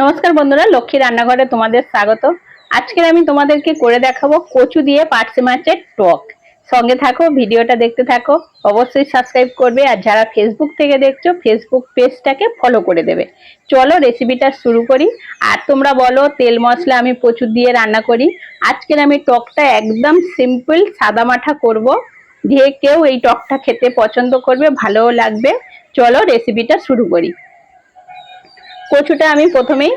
নমস্কার বন্ধুরা লক্ষ্মী রান্নাঘরে তোমাদের স্বাগত আজকে আমি তোমাদেরকে করে দেখাবো কচু দিয়ে পার্সে মাছের টক। সঙ্গে থাকো, ভিডিওটা দেখতে থাকো, অবশ্যই সাবস্ক্রাইব করবে, আর যারা ফেসবুক থেকে দেখছ ফেসবুক পেজটাকে ফলো করে দেবে। চলো রেসিপিটা শুরু করি। আর তোমরা বলো, তেল মশলা আমি প্রচুর দিয়ে রান্না করি। আজকের আমি টকটা একদম সিম্পল সাদামাঠা করব। যে কেউ এই টকটা খেতে পছন্দ করবে, ভালোও লাগবে। চলো রেসিপিটা শুরু করি। কচুটা আমি প্রথমেই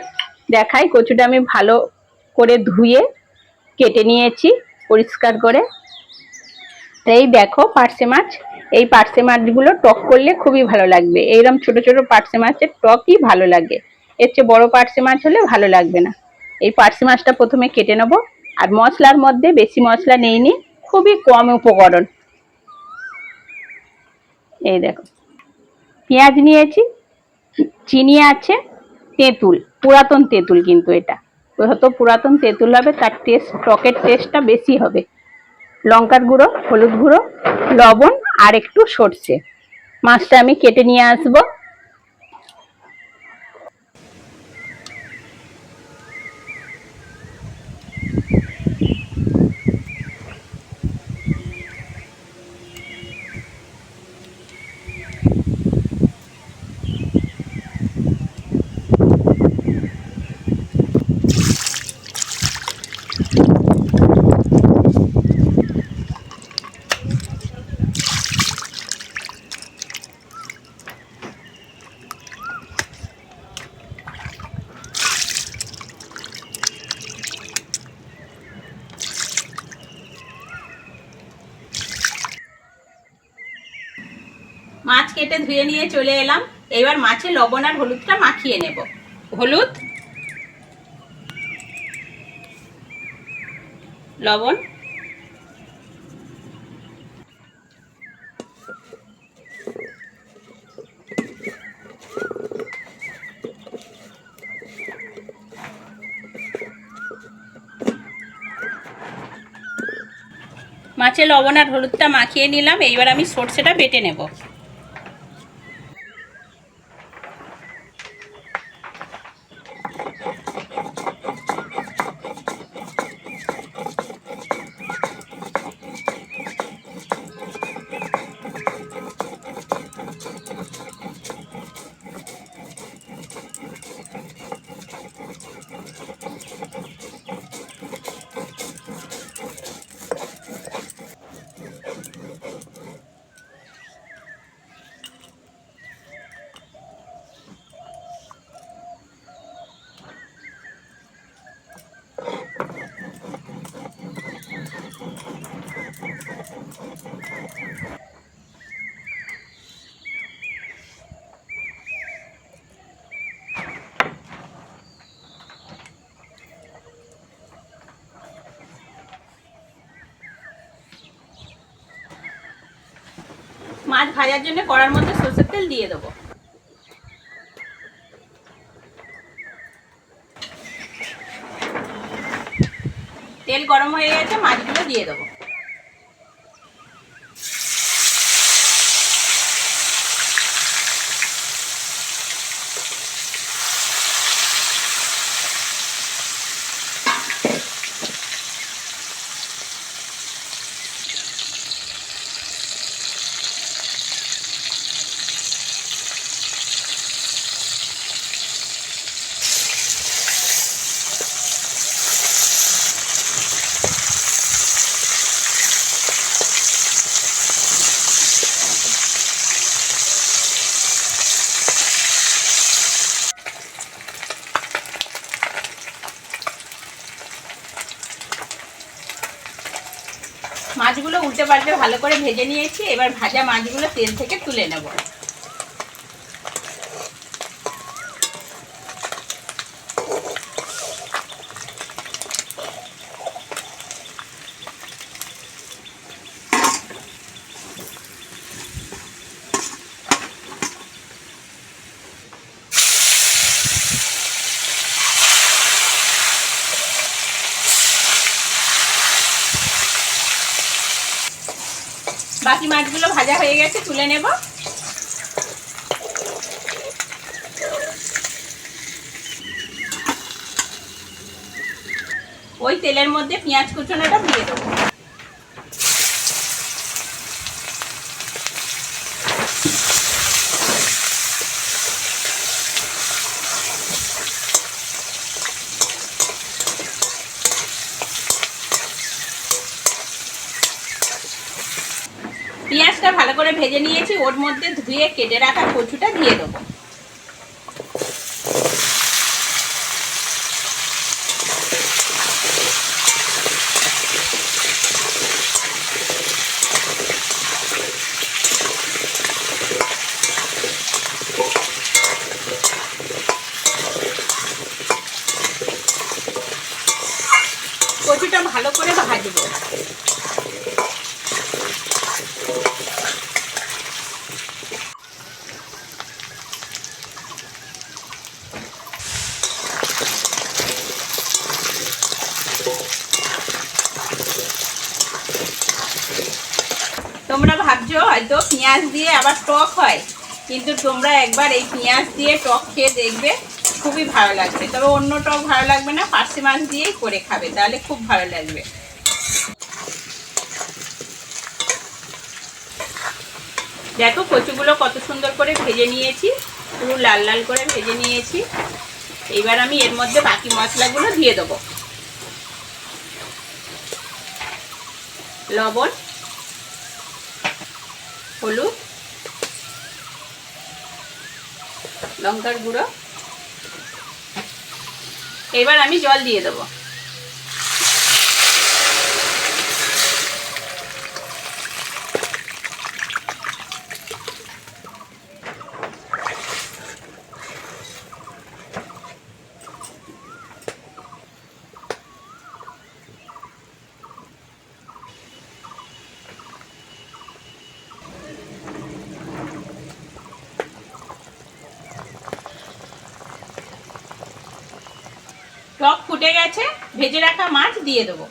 দেখাই। কচুটা আমি ভালো করে ধুয়ে কেটে নিয়েছি পরিষ্কার করে। এই দেখো পার্সে মাছ। এই পার্সে মাছগুলো টক করলে খুবই ভালো লাগবে। এইরকম ছোট ছোট পার্সে মাছের টকই ভালো লাগে। এর চেয়ে বড় পার্সে মাছ হলে ভালো লাগবে না। এই পার্সে মাছটা প্রথমে কেটে নেব। আর মশলার মধ্যে বেশি মশলা নেইনি, খুবই কম উপকরণ। এই দেখো। পেঁয়াজ নিয়েছি, চিনি আছে তেঁতুল, পুরাতন তেঁতুল কিন্তু এটা। যত পুরাতন তেঁতুল হবে, তার টেস্ট টকের টেস্টটা বেশি হবে। লঙ্কার গুঁড়ো, হলুদ গুঁড়ো, লবণ আর একটু সর্ষে। মাছটা আমি কেটে নিয়ে আসব। মাছ কেটে ধুয়ে নিয়ে চলে এলাম। এবার মাছে লবণ আর হলুদটা মাখিয়ে নেব। হলুদ, লবণ মাছে লবণ আর হলুদটা মাখিয়ে নিলাম। এইবার আমি সর্ষেটা বেটে নেব। মাছ ভাজার জন্য কড়ার মধ্যে সর্ষের তেল দিয়ে দেবো। তেল গরম হয়ে গেছে, মাছগুলো দিয়ে দেবো মাছগুলো ভালো করে ভেজে নিয়েছি। এবার ভাজা মাছগুলো তেল থেকে তুলে নেব। বাকি মাছগুলো ভাজা হয়ে গেছে তুলে নেব। ওই তেলের মধ্যে পেঁয়াজ কুচোনাটা দিয়ে দেবো। ভেজে নিয়েছি ওর মধ্যে ধুয়ে কেটে রাখা কচুটা দিয়ে দেবো। কচুটা ভালো করে ভাজবো। তোমরা ভাবছ হয়তো পেঁয়াজ দিয়ে আবার টক হয়, কিন্তু তোমরা একবার এই পেঁয়াজ দিয়ে টক খেয়ে দেখবে, খুবই ভালো লাগবে। তবে অন্য টক ভালো লাগবে না, পার্সি মাছ দিয়েই করে খাবে, তাহলে খুব ভালো লাগবে। দেখো কচুগুলো কত সুন্দর করে ভেজে নিয়েছি, পুরো লাল লাল করে ভেজে নিয়েছি। এবার আমি এর মধ্যে বাকি মশলাগুলো দিয়ে দেবো। লবণ হলুদ লঙ্কার গুঁড়ো। এবার আমি জল দিয়ে দেবো টক ফুটে গেছে ভেজে রাখা মাছ দিয়ে দেবো।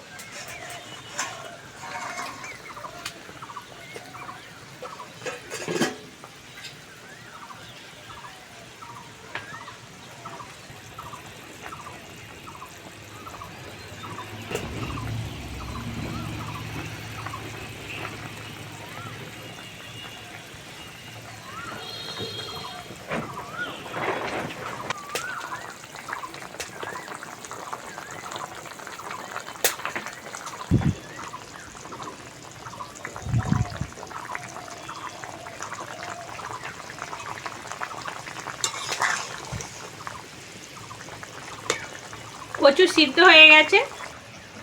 কচু সিদ্ধ হয়ে গেছে।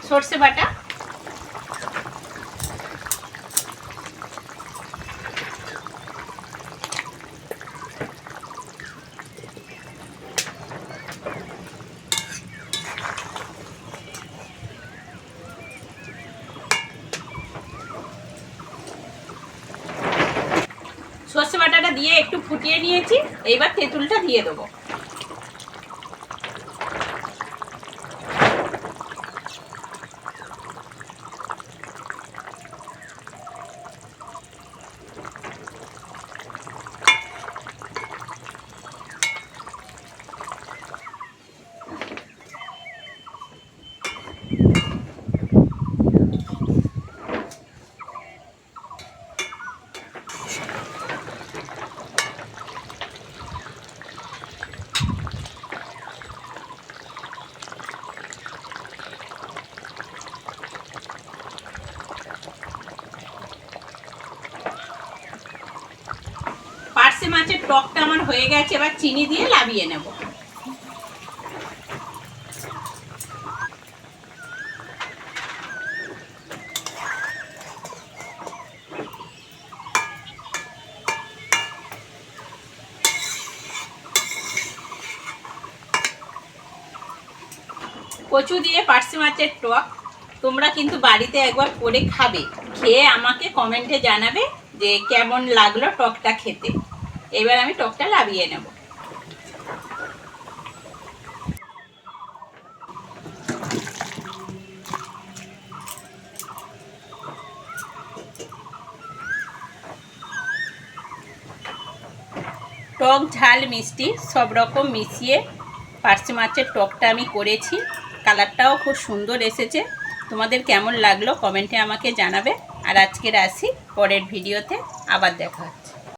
সর্ষে বাটা। সর্ষে বাটাটা দিয়ে একটু ফুটিয়ে নিয়েছি। এইবার তেঁতুলটা দিয়ে দেবো পার্সে মাছের টকটা আমার হয়ে গেছে, এবার চিনি দিয়ে লাবিয়ে নেব। কচু দিয়ে পার্সি মাছের টক, তোমরা কিন্তু বাড়িতে একবার করে খাবে। খেয়ে আমাকে কমেন্টে জানাবে যে কেমন লাগল টকটা খেতে। এবার আমি টকটা লাভিয়ে নেব। টক, ঝাল, মিষ্টি সব রকম মিশিয়ে পার্সে মাছের টকটা আমি করেছি। কালারটাও খুব সুন্দর এসেছে। তোমাদের কেমন লাগল কমেন্টে আমাকে জানাবে। আর আজকের আসি পরের ভিডিওতে আবার দেখা হচ্ছে।